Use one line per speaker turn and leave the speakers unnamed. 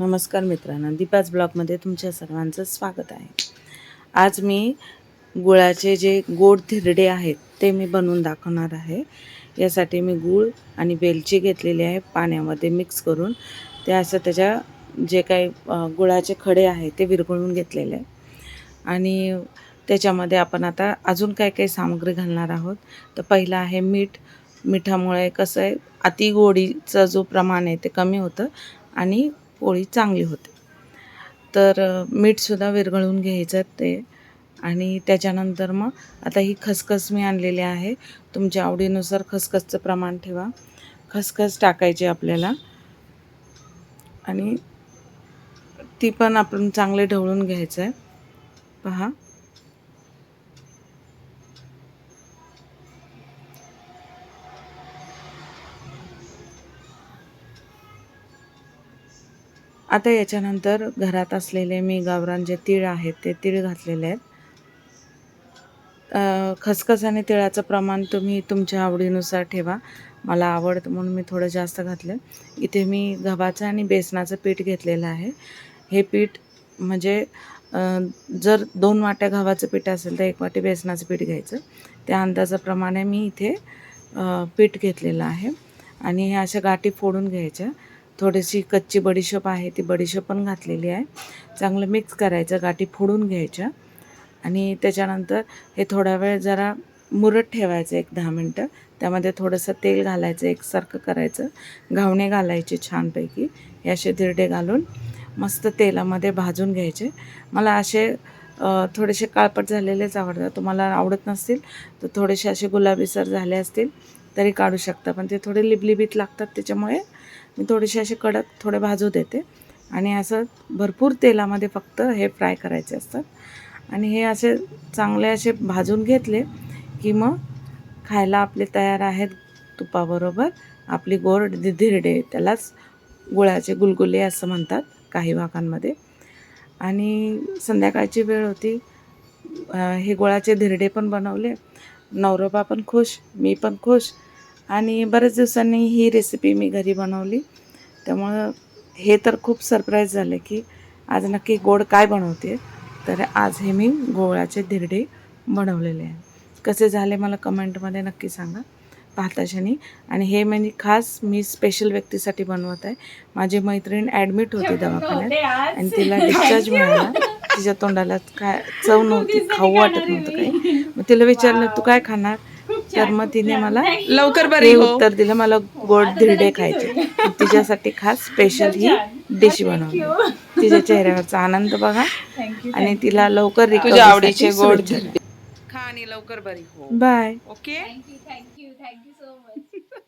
नमस्कार मित्रांनो. दीपाच ब्लॉगमध्ये तुमच्या सर्वांचं स्वागत आहे. आज मी गुळाचे जे गोड थिरडे आहेत ते मी बनवून दाखवणार आहे. यासाठी मी गूळ आणि वेलची घेतलेली आहे पाण्यामध्ये मिक्स करून. ते असं त्याच्या जे काही गुळाचे खडे आहेत ते विरघळून घेतलेले आहे. आणि त्याच्यामध्ये आपण आता अजून काय काही सामग्री घालणार आहोत. तर पहिलं आहे मीठ. मिठामुळे कसं आहे अति गोडीचं जो प्रमाण आहे ते कमी होतं. आणि पोळी चांगली होते. तर मीठसुद्धा विरघळून घ्यायचं ते आणि त्याच्यानंतर मग आता ही खसखस मी आणलेली आहे. तुमच्या आवडीनुसार खसखसचं प्रमाण ठेवा. खसखस टाकायची आपल्याला. आणि ती पण आपण चांगले ढवळून घ्यायचं आहे पहा. आता याच्यानंतर घरात असलेले मी गावरान जे तीळ आहेत ते तीळ घातलेले आहेत. खसखस आणि तिळाचं प्रमाण तुम्ही तुमच्या आवडीनुसार ठेवा. मला आवडतं म्हणून मी थोडं जास्त घातलं. इथे मी गव्हाचं आणि बेसनाचं पीठ घेतलेलं आहे. हे पीठ म्हणजे जर दोन वाट्या गव्हाचं पीठ असेल तर एक वाटी बेसनाचं पीठ घ्यायचं. त्या अंदाजाप्रमाणे मी इथे पीठ घेतलेलं आहे. आणि हे अशा गाठी फोडून घ्यायच्या. थोडीशी कच्ची बडीशोप आहे ती बडीशोप पण घातलेली आहे. चांगलं मिक्स करायचं गाठी फोडून घ्यायच्या. आणि त्याच्यानंतर हे थोडा वेळ जरा मुरत ठेवायचं एक दहा मिनटं. त्यामध्ये थोडंसं तेल घालायचं एकसारखं करायचं. घावणे घालायचे छानपैकी. हे असे धिरडे घालून मस्त तेलामध्ये भाजून घ्यायचे. मला असे थोडेसे काळपट झालेलेच आवडतात. तुम्हाला आवडत नसतील तर थोडेसे असे गुलाबीसर झाले असतील तरी काढू शकता. पण ते थोडे लिबलिबीत लागतात त्याच्यामुळे मी थोडेसे असे कडक थोडे भाजू देते. आणि असं भरपूर तेलामध्ये फक्त हे फ्राय करायचे असतात. आणि हे असे चांगले असे भाजून घेतले की मग खायला आपले तयार आहेत तुपाबरोबर. आपली गोड धि- धिरडे त्यालाच गुळाचे गुलगुले असं म्हणतात काही भागांमध्ये. आणि संध्याकाळची वेळ होती. हे गुळाचे धिरडे पण बनवले. नवरोबा पण खुश मी पण खुश. आणि बऱ्याच दिवसांनी ही रेसिपी मी घरी बनवली. त्यामुळं हे तर खूप सरप्राईज झाले की आज नक्की गोड काय बनवते तर आज हे मी गोळाचे धिरडे बनवलेले आहे. कसे झाले मला कमेंटमध्ये नक्की सांगा. पाहताशनी आणि हे म्हणजे खास मी स्पेशल व्यक्तीसाठी बनवत आहे. माझी मैत्रीण ॲडमिट होती दवाखान्यात. आणि तिला डिस्चार्ज मिळाला. तिच्या तोंडाला काय चव नव्हती खाऊ वाटत नव्हतं काही. मग तिला विचारलं तू काय खाणार? तर मग तिने मला
लवकर बरी हो.
उत्तर दिलं मला गोड धिरडे खायचे. तिच्यासाठी खास स्पेशल ही डिश बनवली. तिच्या चेहऱ्यावरचा आनंद बघा. आणि तिला लवकर
आवडीचे गोड. खा आणि लवकर बरी हो.
Bye
okay
thank you so much.